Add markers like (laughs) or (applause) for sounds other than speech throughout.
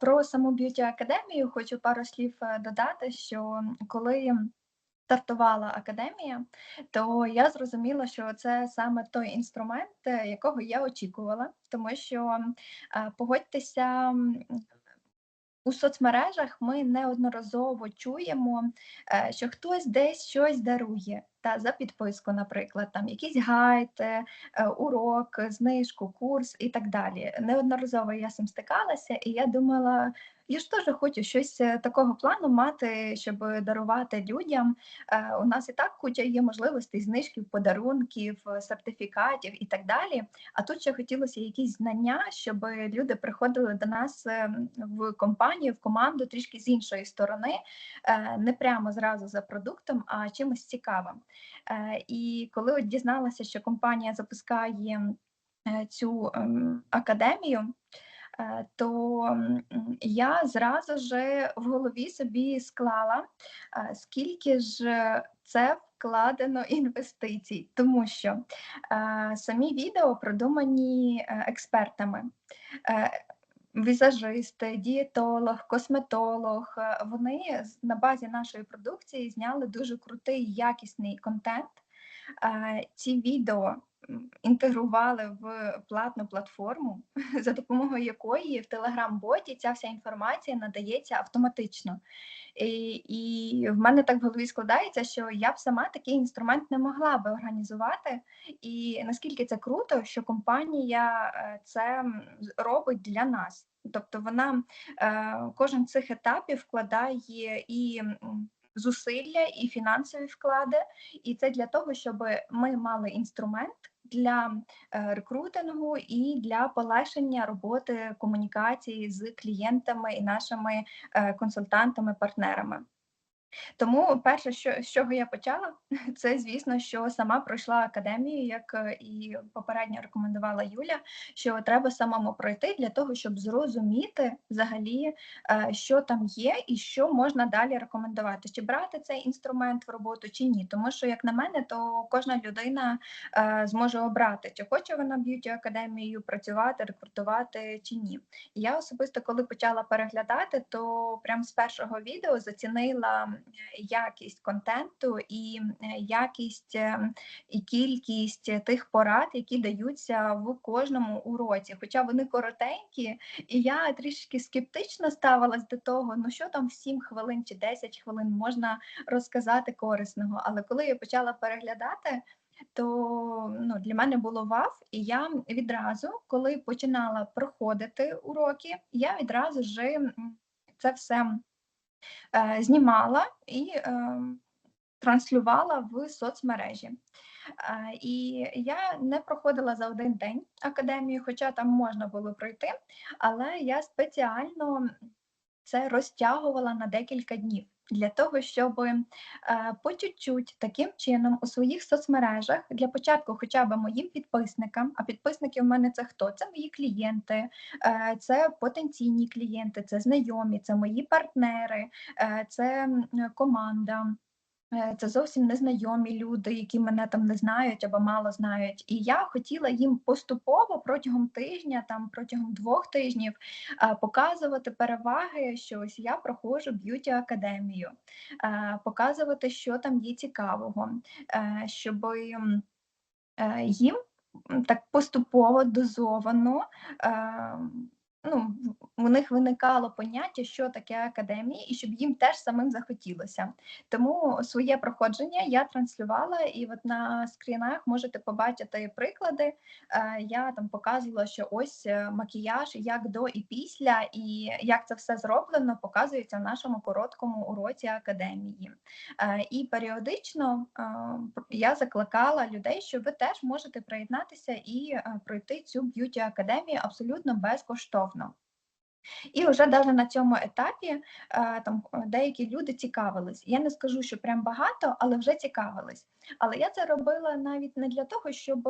про саму б'юті академію хочу пару слів е, додати, що коли стартувала академія, то я зрозуміла, що це саме той інструмент, е, якого я очікувала, тому що е, погодьтеся. У соцмережах ми неодноразово чуємо, що хтось десь щось дарує та за підписку, наприклад, там якісь гайд, е, урок, знижку, курс і так далі. Неодноразово я з цим стикалася, і я думала, я ж теж хочу щось е, такого плану мати, щоб дарувати людям. Е, у нас і так куча є можливостей знижків, подарунків, сертифікатів і так далі. А тут ще хотілося якісь знання, щоб люди приходили до нас в компанію, в команду трішки з іншої сторони, не прямо зразу за продуктом, а чимось цікавим. Е, і коли от дізналася, що компанія запускає е, цю ем, академію, е, то я зразу ж в голові собі склала, скільки ж це вкладено інвестицій, тому що самі відео продумані експертами візажист, дієтолог, косметолог. Е, вони на базі нашої продукції зняли дуже крутий якісний контент. Е, ці відео інтегрували в платну платформу, (laughs) за допомогою якої в Telegram-боті ця вся інформація надається автоматично. І і в мене так в голові складається, що я б сама такий інструмент не могла би організувати. І наскільки це круто, що компанія е, це робить для нас. Тобто вона е, кожен з цих етапів вкладає і зусилля, і фінансові вклади, і це для того, щоб ми мали інструмент для е, рекрутингу і для полегшення роботи комунікації з клієнтами і нашими е, консультантами-партнерами. Тому перше, що з чого я почала, (laughs) це звісно, що сама пройшла академію, як е, і попередньо рекомендувала Юля, що треба самому пройти для того, щоб зрозуміти взагалі, е, що там є, і що можна далі рекомендувати, чи брати цей інструмент в роботу, чи ні. Тому що, як на мене, то кожна людина е, зможе обрати, чи хоче вона б'юті академією працювати, рекрутувати чи ні. Я особисто, коли почала переглядати, то прямо з першого відео зацінила якість контенту і е, якість е, і кількість тих порад, які даються в кожному уроці. Хоча вони коротенькі, і я трішки скептично ставилась до того, ну що там в 7 хвилин чи 10 хвилин можна розказати корисного. Але коли я почала переглядати, то ну, для мене було вав, і я відразу, коли починала проходити уроки, я відразу ж це все Е, знімала і ем, транслювала в соцмережі. Е, і я не проходила за один день академію, хоча там можна було пройти, але я спеціально це розтягувала на декілька днів для того, щоб е, по чуть-чуть таким чином у своїх соцмережах для початку, хоча б моїм підписникам, а підписники в мене це хто? Це мої клієнти, е, це потенційні клієнти, це знайомі, це мої партнери, е, це команда. Е, це зовсім незнайомі люди, які мене там не знають або мало знають. І я хотіла їм поступово протягом тижня, там протягом двох тижнів показувати переваги, що ось я проходжу б'юті академію, е, показувати, що там є цікавого, е, щоб їм так поступово дозовано ну, у них виникало поняття, що таке академія, і щоб їм теж самим захотілося. Тому своє проходження я транслювала, і от на скрінах можете побачити приклади. Е, я там показувала, що ось е, макіяж, як до і після, і як це все зроблено, показується в нашому короткому уроці академії. Е, і періодично я закликала людей, що ви теж можете приєднатися і пройти цю б'юті академію абсолютно безкоштовно безкоштовно. І вже навіть на цьому етапі е, там деякі люди цікавились. Я не скажу, що прям багато, але вже цікавились. Але я це робила навіть не для того, щоб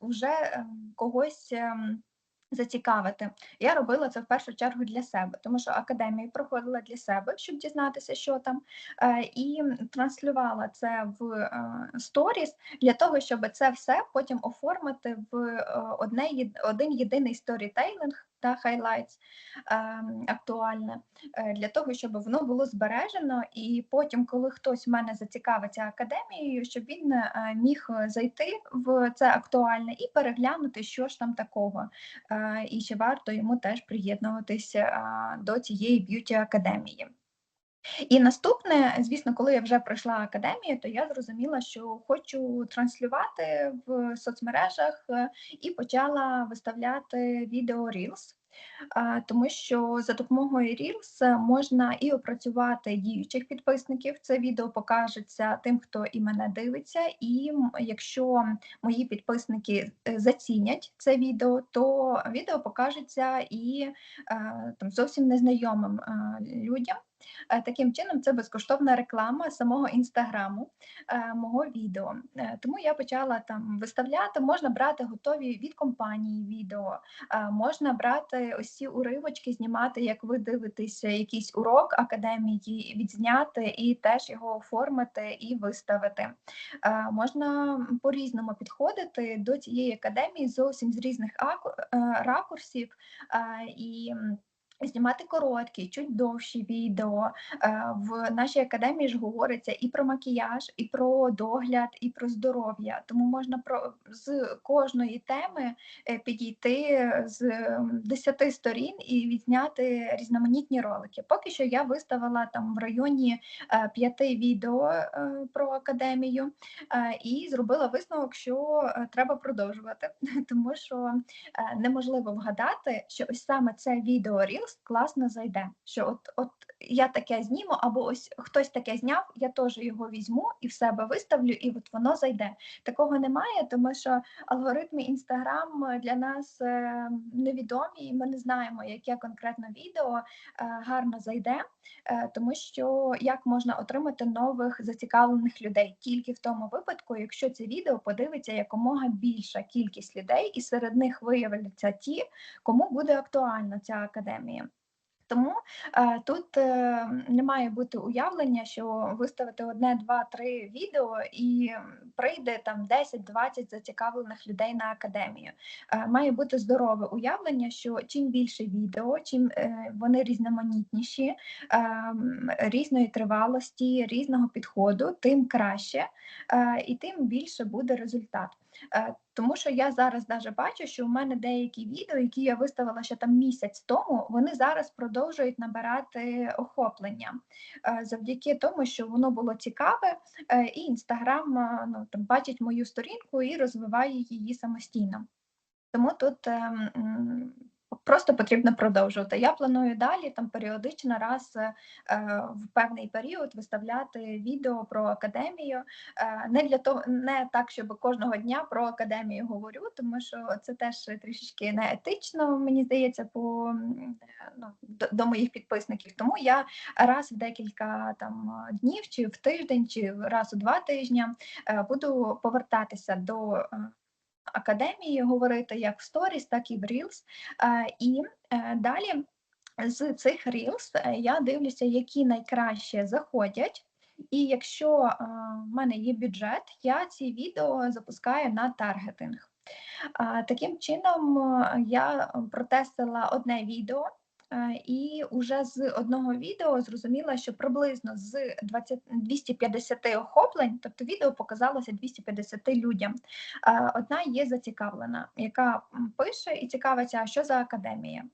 вже ем, когось ем, зацікавити. Я робила це в першу чергу для себе, тому що академію проходила для себе, щоб дізнатися, що там, е, і транслювала це в сторіс для того, щоб це все потім оформити в е, одне один єдиний сторітейлинг та highlights е, актуальне, е, для того, щоб воно було збережено, і потім, коли хтось в мене зацікавиться академією, щоб він е, міг зайти в це актуальне і переглянути, що ж там такого, е, і чи варто йому теж приєднуватися до цієї б'юті академії. І наступне, звісно, коли я вже пройшла академію, то я зрозуміла, що хочу транслювати в соцмережах е, і почала виставляти відео Reels. Тому що за допомогою Reels можна і опрацювати діючих підписників. Це відео покажеться тим, хто і мене дивиться. І якщо мої підписники е, зацінять це відео, то відео покажеться і е, там зовсім незнайомим людям. Е, таким чином, це безкоштовна реклама самого інстаграму е, мого відео. Е, тому я почала там виставляти, можна брати готові від компанії відео, можна брати ось ці уривочки, знімати, як ви дивитеся, якийсь урок академії, відзняти і теж його оформити і виставити. Можна по-різному підходити до цієї академії зовсім з різних ракурсів і Знімати короткі, чуть довші відео. Е, в нашій академії ж говориться і про макіяж, і про догляд, і про здоров'я. Тому можна про з кожної теми е, підійти з десяти сторін і відзняти різноманітні ролики. Поки що я виставила там в районі е, п'яти відео про академію і зробила висновок, що треба продовжувати, (laughs) тому що неможливо вгадати, що ось саме це відео Reels текст класно зайде. Що от от я таке зніму, або ось хтось таке зняв, я теж його візьму і в себе виставлю, і от воно зайде. Такого немає, тому що алгоритми Інстаграм для нас е, невідомі, і ми не знаємо, яке конкретно відео е, гарно зайде, е, тому що як можна отримати нових зацікавлених людей тільки в тому випадку, якщо це відео подивиться якомога більша кількість людей, і серед них виявляться ті, кому буде актуальна ця академія. Тому е, тут е, не має бути уявлення, що виставити одне, два, три відео і прийде там 10-20 зацікавлених людей на академію. Е, має бути здорове уявлення, що чим більше відео, чим вони різноманітніші, е, різної тривалості, різного підходу, тим краще і тим більше буде результат. Е, тому що я зараз даже бачу, що у мене деякі відео, які я виставила ще там місяць тому, вони зараз продовжують набирати охоплення е, завдяки тому, що воно було цікаве, е, і інстаграм ну, там бачить мою сторінку і розвиває її самостійно. Тому тут ем, Просто потрібно продовжувати. Я планую далі там періодично раз е, в певний період виставляти відео про академію. Е, не для того, не так, щоб кожного дня про академію говорю, тому що це теж трішечки неетично, мені здається, по ну, до, до моїх підписників. Тому я раз в декілька там днів, чи в тиждень, чи раз у два тижні е, буду повертатися до. Е, академії говорити як в сторіс, так і в Reels. І е, далі з цих Reels е, я дивлюся, які найкраще заходять. І якщо е, в мене є бюджет, я ці відео запускаю на таргетинг. Таким чином, я протестила одне відео. Е, і вже з одного відео зрозуміла, що приблизно з 20, 250 охоплень, тобто відео показалося 250 людям. Е, одна є зацікавлена, яка пише і цікавиться, що за академія.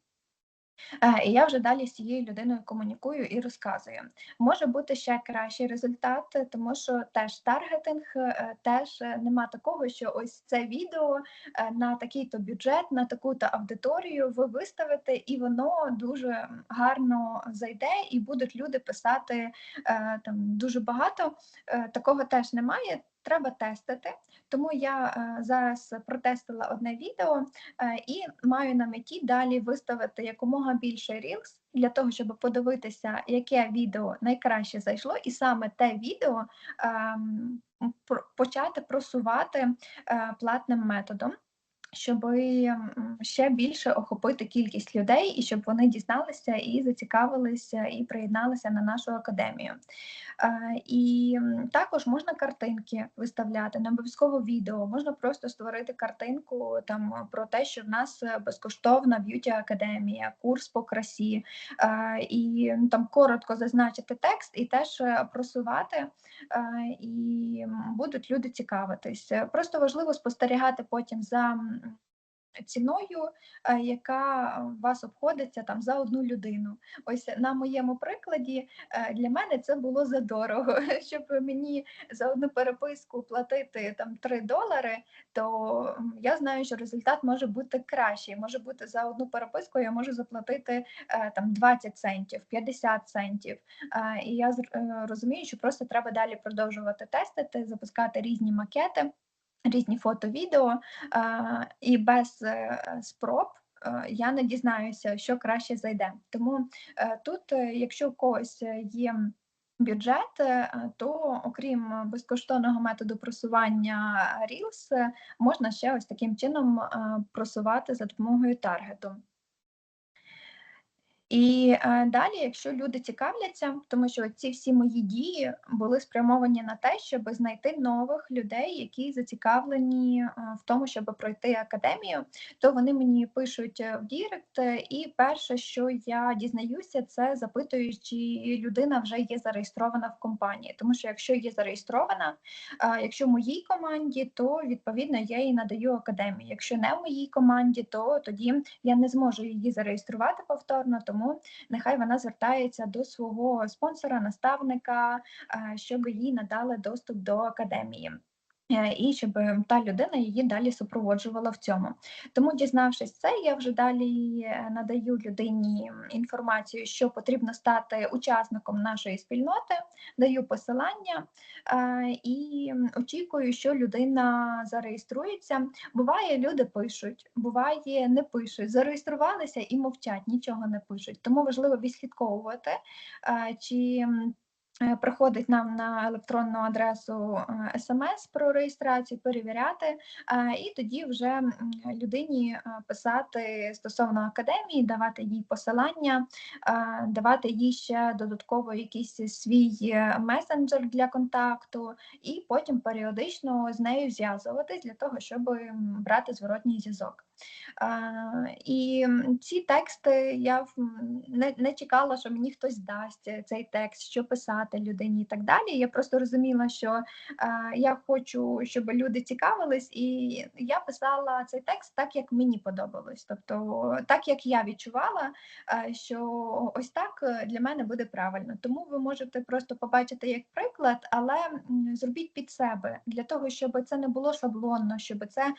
Е, і я вже далі з цією людиною комунікую і розказую. Може бути ще кращий результат, тому що теж таргетинг, е, теж нема такого, що ось це відео е, на такий-то бюджет, на таку-то аудиторію ви виставите, і воно дуже гарно зайде, і будуть люди писати там дуже багато. Такого теж немає треба тестити. Тому я е, зараз протестила одне відео е, і маю на меті далі виставити якомога більше Reels, для того, щоб подивитися, яке відео найкраще зайшло, і саме те відео е, почати просувати е, платним методом. Щоб ще більше охопити кількість людей і щоб вони дізналися і зацікавилися, і приєдналися на нашу академію. Е, і також можна картинки виставляти, не обов'язково відео, можна просто створити картинку там про те, що в нас безкоштовна б'юті академія, курс по красі, е, і там коротко зазначити текст і теж просувати, е, і будуть люди цікавитись. Просто важливо спостерігати потім за ціною, е, яка вас обходиться там за одну людину. Ось на моєму прикладі е, для мене це було задорого. (laughs) Щоб мені за одну переписку платити там 3 долари, то я знаю, що результат може бути кращий. Може бути за одну переписку, я можу заплатити е, там 20 центів, 50 центів. І я розумію, що просто треба далі продовжувати тестити, запускати різні макети різні фото, відео, і без е, спроб. Е, я не дізнаюся, що краще зайде. Тому е, тут, якщо у когось є бюджет, то окрім безкоштовного методу просування Reels, можна ще ось таким чином просувати за допомогою таргету. І е, далі, якщо люди цікавляться, тому що ці всі мої дії були спрямовані на те, щоб знайти нових людей, які зацікавлені е, в тому, щоб пройти академію, то вони мені пишуть е, в Дірект, і перше, що я дізнаюся, це запитую, чи людина вже є зареєстрована в компанії. Тому що якщо є зареєстрована, е, якщо в моїй команді, то відповідно я їй надаю академію. Якщо не в моїй команді, то тоді я не зможу її зареєструвати повторно. Тому тому нехай вона звертається до свого спонсора, наставника, е, щоб їй надали доступ до академії. Е, і щоб та людина її далі супроводжувала в цьому. Тому, дізнавшись це, я вже далі е, надаю людині інформацію, що потрібно стати учасником нашої спільноти, даю посилання і очікую, що людина зареєструється. Буває, люди пишуть, буває, не пишуть, зареєструвалися і мовчать, нічого не пишуть. Тому важливо відслідковувати, чи Е, приходить нам на електронну адресу е, смс про реєстрацію, перевіряти, е, і тоді вже людині писати стосовно академії, давати їй посилання, давати їй ще додатково якийсь свій месенджер для контакту, і потім періодично з нею зв'язуватись для того, щоб брати зворотній зв'язок. І ці тексти я не, не чекала, що мені хтось дасть цей текст, що писати людині і так далі. Я просто розуміла, що я хочу, щоб люди цікавились, і я писала цей текст так, як мені подобалось. Тобто, так як я відчувала, що ось так е, для мене буде правильно. Тому ви можете просто побачити як приклад, але зробіть під себе для того, щоб це не було шаблонно, щоб це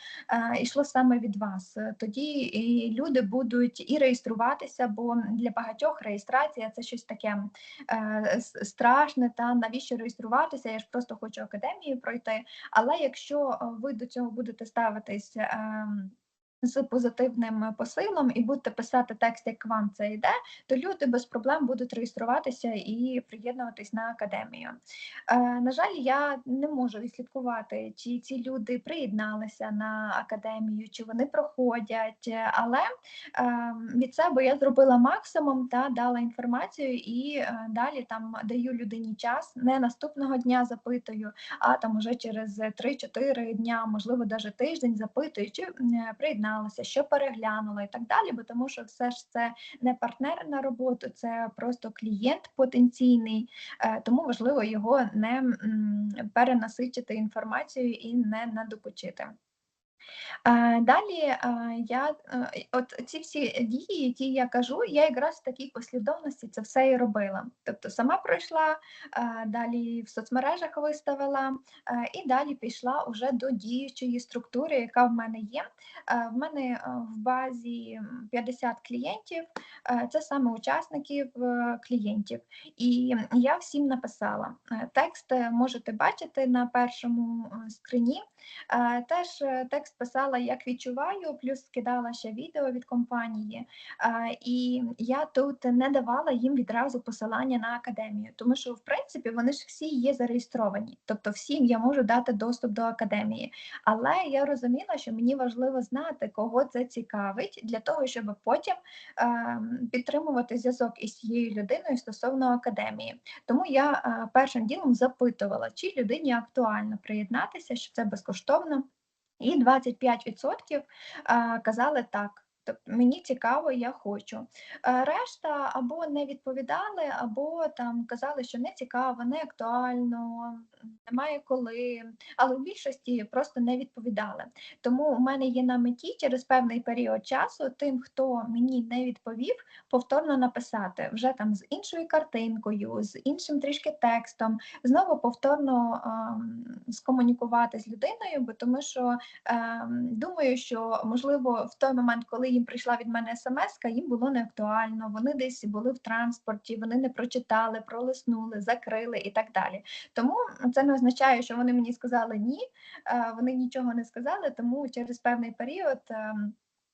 йшло саме від вас нас. Тоді і люди будуть і реєструватися, бо для багатьох реєстрація це щось таке е, страшне. Та навіщо реєструватися? Я ж просто хочу академію пройти. Але якщо е, ви до цього будете ставитись. Е, з позитивним посилом і будете писати текст, як вам це йде, то люди без проблем будуть реєструватися і приєднуватись на академію. Е, На жаль, я не можу відслідкувати, чи ці люди приєдналися на академію, чи вони проходять, але е, від себе я зробила максимум та дала інформацію і е, далі там даю людині час, не наступного дня запитую, а там уже через 3-4 дня, можливо, навіть тиждень запитую, чи приєдналися приєдналася, що переглянула і так далі, бо тому що все ж це не партнер на роботу, це просто клієнт потенційний, е, тому важливо його не перенасичити інформацією і не надокучити. Е, далі е, я е, от ці всі дії, які я кажу, я якраз в такій послідовності це все і робила. Тобто сама пройшла, далі в соцмережах виставила, і далі пішла уже до діючої структури, яка в мене є. В мене в базі 50 клієнтів, це саме учасників клієнтів. І я всім написала. Текст можете бачити на першому скрині. Теж текст текст писала, як відчуваю, плюс скидала ще відео від компанії. І я тут не давала їм відразу посилання на академію, тому що, в принципі, вони ж всі є зареєстровані, тобто всім я можу дати доступ до академії. Але я розуміла, що мені важливо знати, кого це цікавить, для того, щоб потім підтримувати зв'язок із цією людиною стосовно академії. Тому я першим ділом запитувала, чи людині актуально приєднатися, що це безкоштовно, і 25% е, казали так. Тобто мені цікаво, я хочу. Е, решта або не відповідали, або там казали, що не цікаво, не актуально, немає коли. Але в більшості просто не відповідали. Тому у мене є на меті через певний період часу тим, хто мені не відповів, повторно написати вже там з іншою картинкою, з іншим трішки текстом, знову повторно е, скомунікувати з людиною, бо тому що е, думаю, що можливо в той момент, коли їм прийшла від мене смс, їм було не актуально. Вони десь були в транспорті, вони не прочитали, пролиснули, закрили і так далі. Тому це не означає, що вони мені сказали ні, е, вони нічого не сказали, тому через певний період.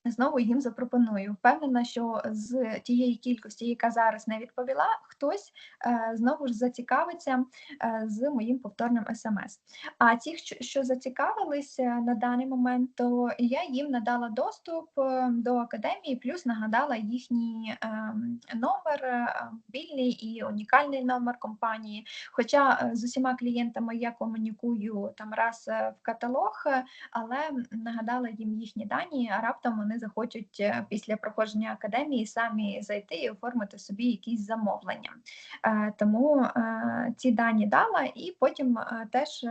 Знову їм запропоную. Впевнена, що з тієї кількості, яка зараз не відповіла, хтось е, знову ж зацікавиться е, з моїм повторним смс. А ті, що, зацікавилися на даний момент, то я їм надала доступ е, до академії, плюс нагадала їхній номер, вільний і унікальний номер компанії. Хоча з усіма клієнтами я комунікую там раз в каталог, але нагадала їм їхні дані, а раптом вони вони захочуть е, після проходження академії самі зайти і оформити собі якісь замовлення. Е, тому е, ці дані дала, і потім теж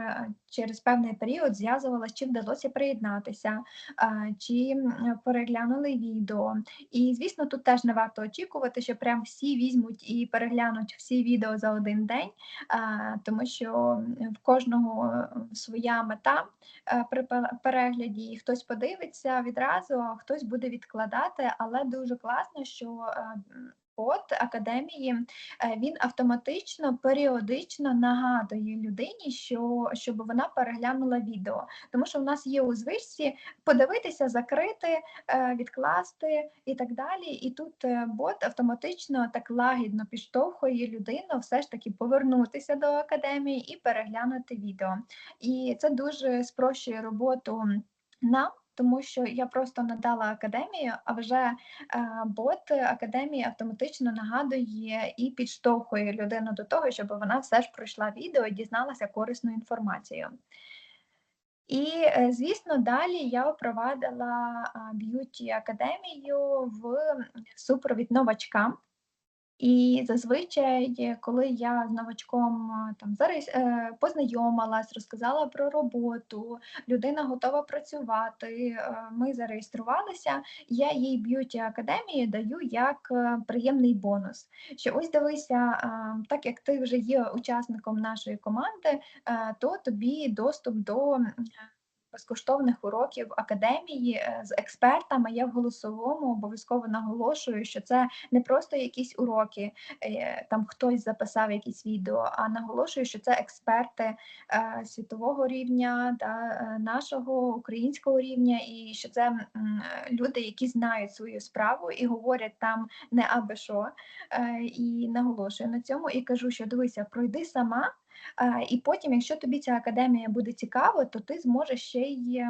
через певний період зв'язувалася, чи вдалося приєднатися, чи переглянули відео. І, звісно, тут теж не варто очікувати, що прям всі візьмуть і переглянуть всі відео за один день, тому що в кожного своя мета при перегляді, хтось подивиться відразу, а хтось буде відкладати, але дуже класно, що От академії е, він автоматично періодично нагадує людині, що щоб вона переглянула відео, тому що в нас є у звичці подивитися, закрити, е, відкласти і так далі. І тут е, бот автоматично так лагідно підштовхує людину все ж таки повернутися до академії і переглянути відео. І це дуже спрощує роботу нам тому що я просто надала академію, а вже е, бот академії автоматично нагадує і підштовхує людину до того, щоб вона все ж пройшла відео і дізналася корисну інформацію. І, е, звісно, далі я впровадила б'юті академію в супровід новачкам. І зазвичай, коли я з новачком там зараз е, познайомилась, розказала про роботу, людина готова працювати, е, ми зареєструвалися, я їй б'юті академії даю як е, приємний бонус. Що ось дивися, так як ти вже є учасником нашої команди, то тобі доступ до безкоштовних уроків академії е, з експертами. Я в голосовому обов'язково наголошую, що це не просто якісь уроки, е, там хтось записав якісь відео, а наголошую, що це експерти е, світового рівня та нашого українського рівня, і що це люди, які знають свою справу і говорять там не аби що. І наголошую на цьому і кажу, що дивися, пройди сама. І потім, якщо тобі ця академія буде цікава, то ти зможеш ще й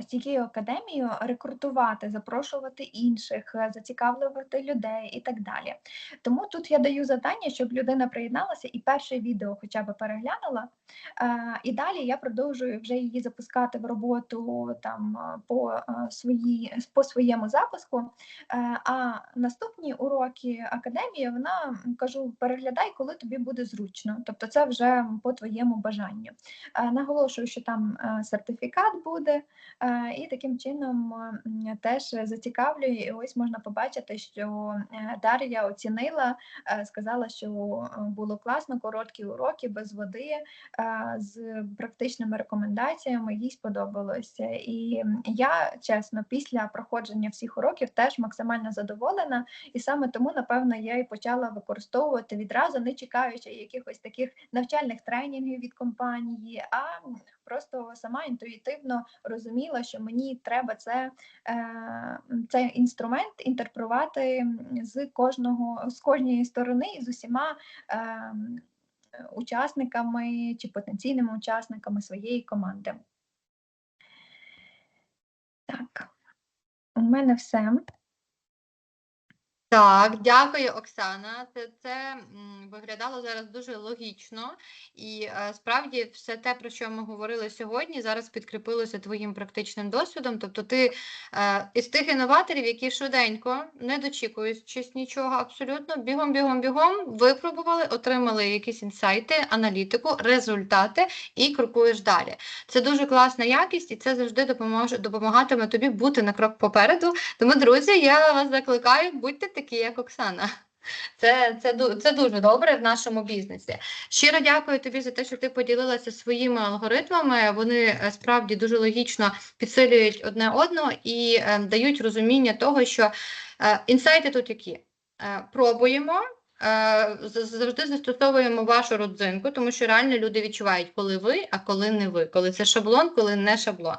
з цією академією рекрутувати, запрошувати інших, е, зацікавлювати людей і так далі. Тому тут я даю завдання, щоб людина приєдналася і перше відео хоча б переглянула. Е, і далі я продовжую вже її запускати в роботу там по свої, по своєму запуску. А наступні уроки академії вона кажу: переглядай, коли тобі буде зручно. Тобто, це вже по твоєму бажанню. Наголошую, що там сертифікат буде. І таким чином теж зацікавлює. І ось можна побачити, що е, Дар'я оцінила, е, сказала, що було класно, короткі уроки без води з практичними рекомендаціями. Їй сподобалося. І я чесно, після проходження всіх уроків теж максимально задоволена, і саме тому, напевно, я і почала використовувати відразу, не чекаючи якихось таких навчальних тренінгів від компанії. а просто сама інтуїтивно розуміла, що мені треба це, е, цей інструмент інтерпретувати з кожного з кожної сторони і з усіма. Е, Учасниками чи потенційними учасниками своєї команди. Так, у мене все. Так, дякую, Оксана. Це, це виглядало зараз дуже логічно, і е, справді все те, про що ми говорили сьогодні, зараз підкріпилося твоїм практичним досвідом. Тобто, ти е, із тих інноваторів, які швиденько, не дочікуючись нічого, абсолютно бігом, бігом, бігом випробували, отримали якісь інсайти, аналітику, результати і крокуєш далі. Це дуже класна якість, і це завжди допоможе допомагатиме тобі бути на крок попереду. Тому, друзі, я вас закликаю, будьте такі, як Оксана. (laughs) Це, це, це дуже добре в нашому бізнесі. Щиро дякую тобі за те, що ти поділилася своїми алгоритмами. Вони е, справді дуже логічно підсилюють одне одного і е, дають розуміння того, що е, інсайти тут які. Е, пробуємо. Е, Завжди застосовуємо вашу родзинку, тому що реально люди відчувають, коли ви, а коли не ви, коли це шаблон, коли не шаблон.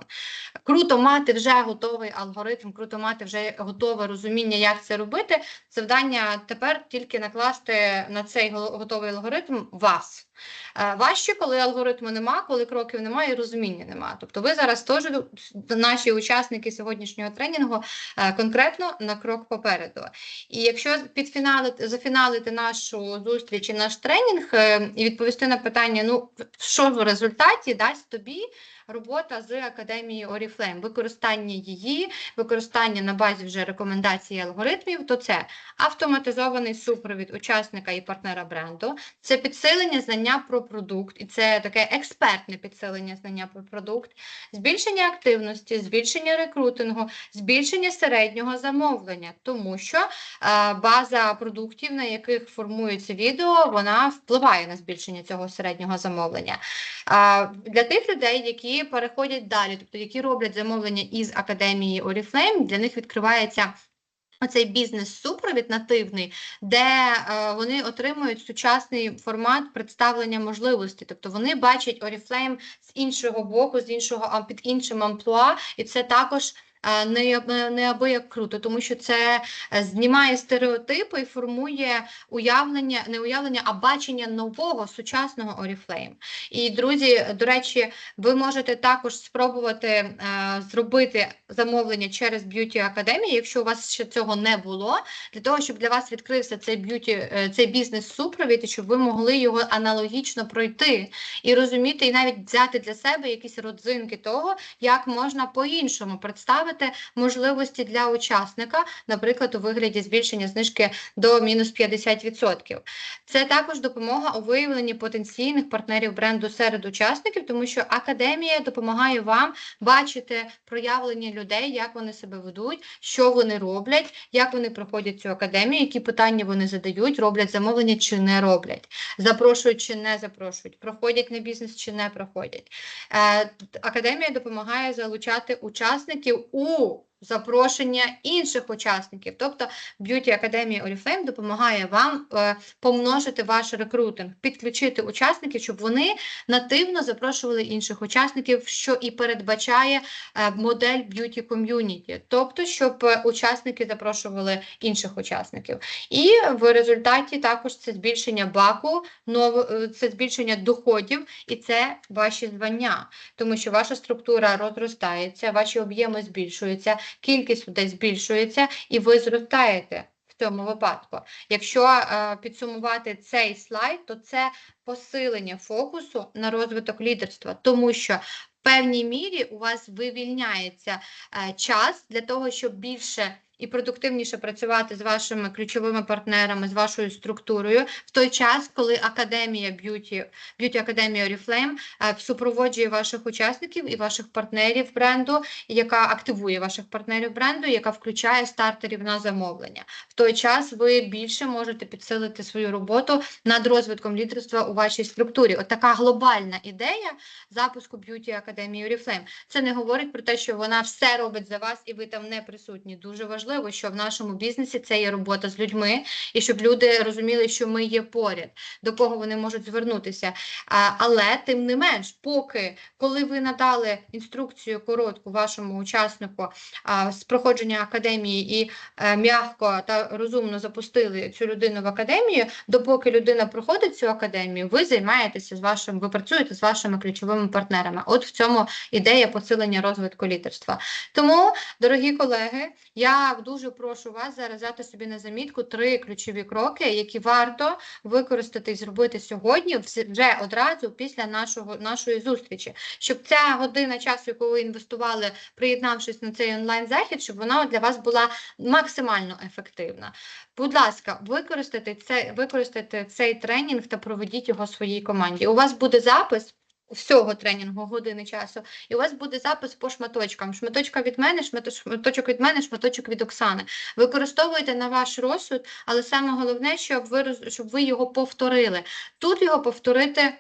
Круто мати вже готовий алгоритм, круто мати вже готове розуміння, як це робити. Завдання тепер тільки накласти на цей го- готовий алгоритм вас. Е, Важче, коли алгоритму нема, коли кроків немає і розуміння нема. Тобто ви зараз теж наші учасники сьогоднішнього тренінгу е, конкретно на крок попереду. І якщо зафіналити нашу зустріч і наш тренінг е, і відповісти на питання, ну що в результаті дасть тобі робота з академією Oriflame, використання її, використання на базі вже рекомендацій алгоритмів, то це автоматизований супровід учасника і партнера бренду, це підсилення знання про продукт, і це таке експертне підсилення знання про продукт, збільшення активності, збільшення рекрутингу, збільшення середнього замовлення, тому що е, база продуктів, на яких формується відео, вона впливає на збільшення цього середнього замовлення. А, Для тих людей, які переходять далі, тобто які роблять замовлення із академії Oriflame, для них відкривається. Оцей бізнес-супровід нативний, де е, вони отримують сучасний формат представлення можливості. Тобто вони бачать Oriflame з іншого боку, з іншого під іншим амплуа, і це також неабияк круто, тому що це е, знімає стереотипи і формує уявлення, не уявлення, а бачення нового сучасного Oriflame. І друзі, до речі, ви можете також спробувати е, зробити замовлення через Beauty Academy, якщо у вас ще цього не було, для того, щоб для вас відкрився цей б'юті, е, цей бізнес-супровід, щоб ви могли його аналогічно пройти і розуміти, і навіть взяти для себе якісь родзинки того, як можна по-іншому представити можливості для учасника, наприклад, у вигляді збільшення знижки до мінус 50%. Це також допомога у виявленні потенційних партнерів бренду серед учасників, тому що академія допомагає вам бачити проявлення людей, як вони себе ведуть, що вони роблять, як вони проходять цю академію, які питання вони задають, роблять замовлення чи не роблять, запрошують чи не запрошують, проходять на бізнес чи не проходять. Е, Академія допомагає залучати учасників у o запрошення інших учасників. Тобто Beauty Академія Oriflame допомагає вам е, помножити ваш рекрутинг, підключити учасників, щоб вони нативно запрошували інших учасників, що і передбачає е, модель Beauty Community. Тобто, щоб е, учасники запрошували інших учасників. І в результаті також це збільшення баку, це збільшення доходів і це ваші звання, тому що ваша структура розростається, ваші об'єми збільшуються, кількість людей збільшується, і ви зростаєте в цьому випадку. Якщо е, підсумувати цей слайд, то це посилення фокусу на розвиток лідерства, тому що в певній мірі у вас вивільняється е, час для того, щоб більше і продуктивніше працювати з вашими ключовими партнерами, з вашою структурою в той час, коли академія б'юті, б'юті академія Oriflame е, супроводжує ваших учасників і ваших партнерів бренду, яка активує ваших партнерів бренду, яка включає стартерів на замовлення. В той час ви більше можете підсилити свою роботу над розвитком лідерства у вашій структурі. От така глобальна ідея запуску б'юті академії Oriflame. Це не говорить про те, що вона все робить за вас і ви там не присутні. Дуже важливо важливо, що в нашому бізнесі це є робота з людьми, і щоб люди розуміли, що ми є поряд, до кого вони можуть звернутися. Але тим не менш, поки коли ви надали інструкцію коротку вашому учаснику з проходження академії і е, м'яко та розумно запустили цю людину в академію, допоки людина проходить цю академію, ви займаєтеся з вашим, ви працюєте з вашими ключовими партнерами. От в цьому ідея посилення розвитку лідерства. Тому, дорогі колеги, я дуже прошу вас зараз взяти собі на замітку три ключові кроки, які варто використати і зробити сьогодні, вже одразу після нашого нашої зустрічі, щоб ця година часу, яку ви інвестували, приєднавшись на цей онлайн захід, щоб вона для вас була максимально ефективна. Будь ласка, використайте це, використайте цей тренінг та проведіть його своїй команді. У вас буде запис. Всього тренінгу години часу, і у вас буде запис по шматочкам. Шматочка від мене, шматочок від мене, шматочок від Оксани. Використовуйте на ваш розсуд, але саме головне, щоб ви щоб ви його повторили. Тут його повторити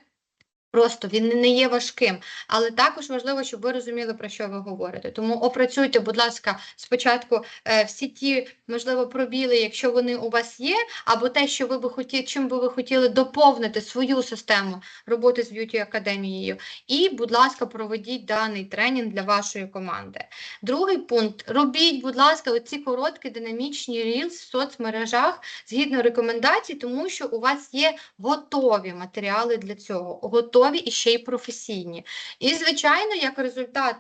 просто він не- є важким, але також важливо, щоб ви розуміли, про що ви говорите. Тому опрацюйте, будь ласка, спочатку е, всі ті, можливо, пробіли, якщо вони у вас є, або те, що ви би хотіли, чим би ви хотіли доповнити свою систему роботи з б'юті академією. І, будь ласка, проведіть даний тренінг для вашої команди. Другий пункт: робіть, будь ласка, оці короткі динамічні рілс в соцмережах згідно рекомендацій, тому що у вас є готові матеріали для цього, і ще й професійні. І, звичайно, як результат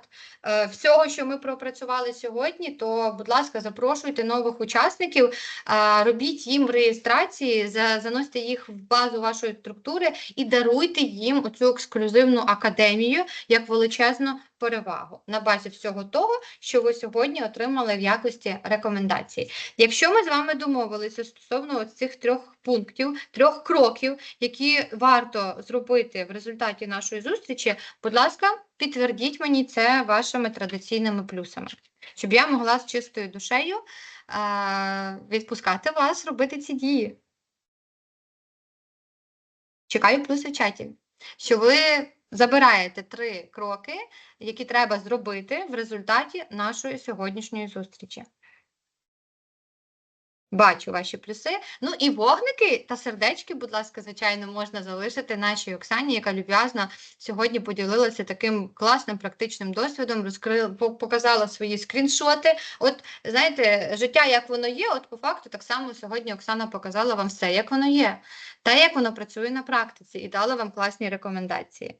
е, всього, що ми пропрацювали сьогодні, то, будь ласка, запрошуйте нових учасників, е, робіть їм реєстрації, за- заносьте їх в базу вашої структури і даруйте їм оцю ексклюзивну академію як величезну перевагу на базі всього того, що ви сьогодні отримали в якості рекомендацій. Якщо ми з вами домовилися стосовно цих трьох пунктів, трьох кроків, які варто зробити в результаті нашої зустрічі, будь ласка, підтвердіть мені це вашими традиційними плюсами, щоб я могла з чистою душею е- відпускати вас робити ці дії. Чекаю плюси в чаті, що ви забираєте три кроки, які треба зробити в результаті нашої сьогоднішньої зустрічі. Бачу ваші плюси. Ну і вогники та сердечки, будь ласка, звичайно, можна залишити нашій Оксані, яка люб'язно сьогодні поділилася таким класним практичним досвідом, розкрила, показала свої скріншоти. От знаєте, життя як воно є, от по факту так само сьогодні Оксана показала вам все, як воно є, та як воно працює на практиці, і дала вам класні рекомендації.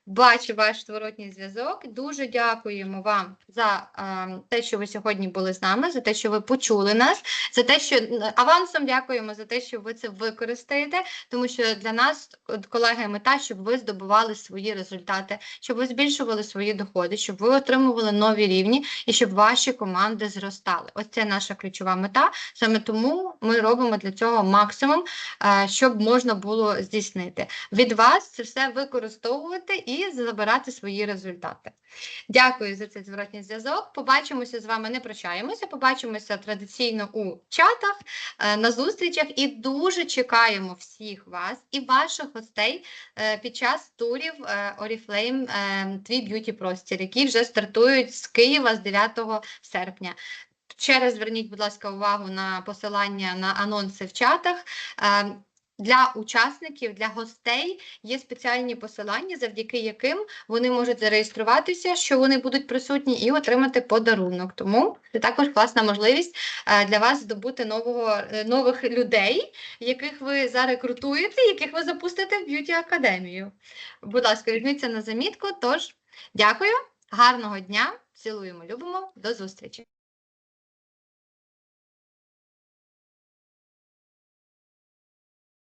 Бачу ваш зворотній зв'язок. Дуже дякуємо вам за е, те, що ви сьогодні були з нами, за те, що ви почули нас, за те, що авансом дякуємо за те, що ви це використаєте, тому що для нас, колеги, мета, щоб ви здобували свої результати, щоб ви збільшували свої доходи, щоб ви отримували нові рівні і щоб ваші команди зростали. Ось це наша ключова мета. Саме тому ми робимо для цього максимум, е, щоб можна було здійснити. Від вас це все використовувати і забирати свої результати. Дякую за цей зворотній зв'язок. Побачимося з вами, не прощаємося. Побачимося традиційно у чатах, е, на зустрічах і дуже чекаємо всіх вас і ваших гостей е, під час турів е, Oriflame Твій б'юті простір, які вже стартують з Києва з 9 серпня. Ще раз зверніть, будь ласка, увагу на посилання на анонси в чатах. Для учасників, для гостей є спеціальні посилання, завдяки яким вони можуть зареєструватися, що вони будуть присутні, і отримати подарунок. Тому це також класна можливість е, для вас здобути нового, е, нових людей, яких ви зарекрутуєте, яких ви запустите в б'юті академію. Будь ласка, візьміть це на замітку. Тож, дякую, гарного дня, цілуємо, любимо, до зустрічі.